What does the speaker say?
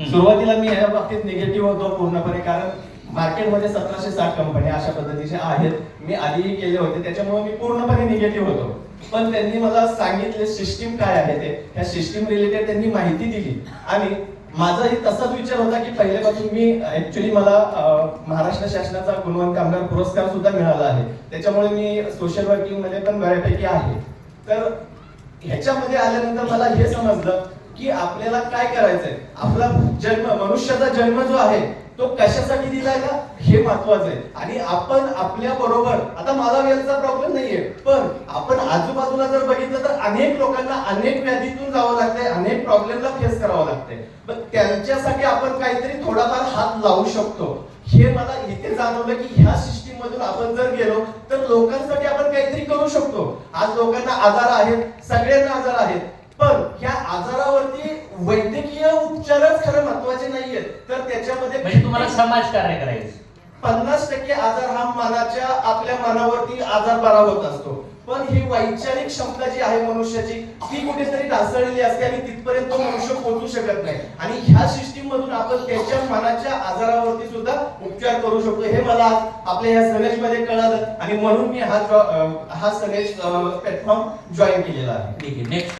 सुरुवातीला मी या बाबतीत निगेटिव्ह होतो पूर्णपणे कारण मार्केटमध्ये सतराशे साठ कंपन्या अशा पद्धतीच्या आहेत. मी आधीही केले होते त्याच्यामुळे मी पूर्णपणे निगेटिव्ह होतो. पण त्यांनी मला सांगितले सिस्टीम काय आहे ते. त्या सिस्टीम रिलेटेड त्यांनी माहिती दिली. आणि माझाही तसाच विचार होता की पहिल्यापासून मी ऍक्च्युली मला महाराष्ट्र शासनाचा गुणवंत कामगार पुरस्कार सुद्धा मिळाला आहे. त्याच्यामुळे मी सोशल वर्किंगमध्ये पण बऱ्यापैकी आहे. तर ह्याच्यामध्ये आल्यानंतर मला हे समजलं की आपल्याला काय करायचंय? आपला जन्म मनुष्याचा जन्म जो आहे तो कशासाठी दिलाय का हे महत्वाचं आहे. आणि आपण आपल्या बरोबर आता मला वेळचा प्रॉब्लेम नाहीये पण आपण आजूबाजूला जर बघितलं तर अनेक लोकांना अनेक व्याधीतून जावं लागतंय अनेक प्रॉब्लेमला फेस करावं लागतंय. पण त्यांच्यासाठी आपण काहीतरी थोडाफार हात लावू शकतो. हे मला इथे जाणवलं की ह्या सिस्टीम मधून आपण जर गेलो तर लोकांसाठी आपण काहीतरी करू शकतो. आज लोकांना आजार आहेत सगळ्यांना आजार आहेत पण ह्या आजारावरती वैद्यकीय उपचारच खरं महत्त्वाचे नाहीयेत. तर त्याच्यामध्ये म्हणजे तुम्हाला समाजकार्य करायचं. पन्नास टक्के आजार हा मनाच्या आपल्या मनावरती आजार बरा होत असतो. पण ही वैचारिक क्षमता जी आहे मनुष्याची ती कुठेतरी ढासळलेली असते आणि तिथपर्यंत तो मनुष्य पोहोचू शकत नाही. आणि ह्या सिस्टीम मधून आपण त्याच्या मनाच्या आजारावरती सुद्धा उपचार करू शकतो. हे मला आज आपल्या ह्या सनेजमध्ये कळालं आणि म्हणून मी हा हा सनेज प्लॅटफॉर्म जॉईन केलेला आहे. ठीक आहे. नेक्स्ट